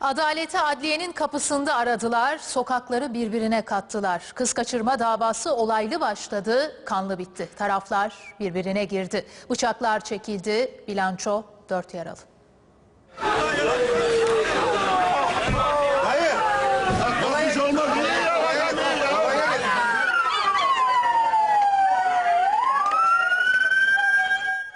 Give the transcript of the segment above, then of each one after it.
Adaleti adliyenin kapısında aradılar, sokakları birbirine kattılar. Kız kaçırma davası olaylı başladı, kanlı bitti. Taraflar birbirine girdi. Bıçaklar çekildi, bilanço dört yaralı.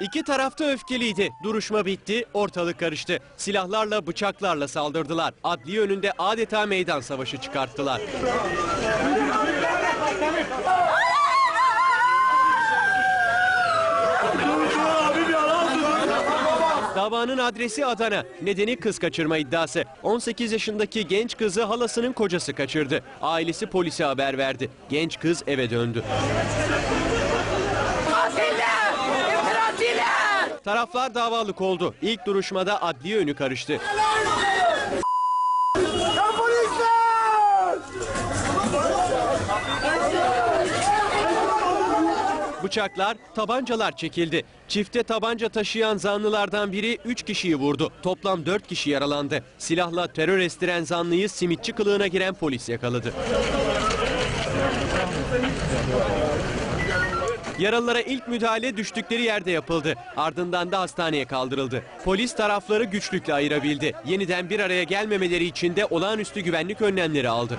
İki tarafta öfkeliydi. Duruşma bitti, ortalık karıştı. Silahlarla, bıçaklarla saldırdılar. Adliye önünde adeta meydan savaşı çıkarttılar. Davanın adresi Adana. Nedeni kız kaçırma iddiası. 18 yaşındaki genç kızı halasının kocası kaçırdı. Ailesi polise haber verdi. Genç kız eve döndü. Taraflar davalık oldu. İlk duruşmada adliye önü karıştı. Bıçaklar, tabancalar çekildi. Çifte tabanca taşıyan zanlılardan biri 3 kişiyi vurdu. Toplam 4 kişi yaralandı. Silahla terör estiren zanlıyı simitçi kılığına giren polis yakaladı. Yaralılara ilk müdahale düştükleri yerde yapıldı. Ardından da hastaneye kaldırıldı. Polis tarafları güçlükle ayırabildi. Yeniden bir araya gelmemeleri için de olağanüstü güvenlik önlemleri aldı.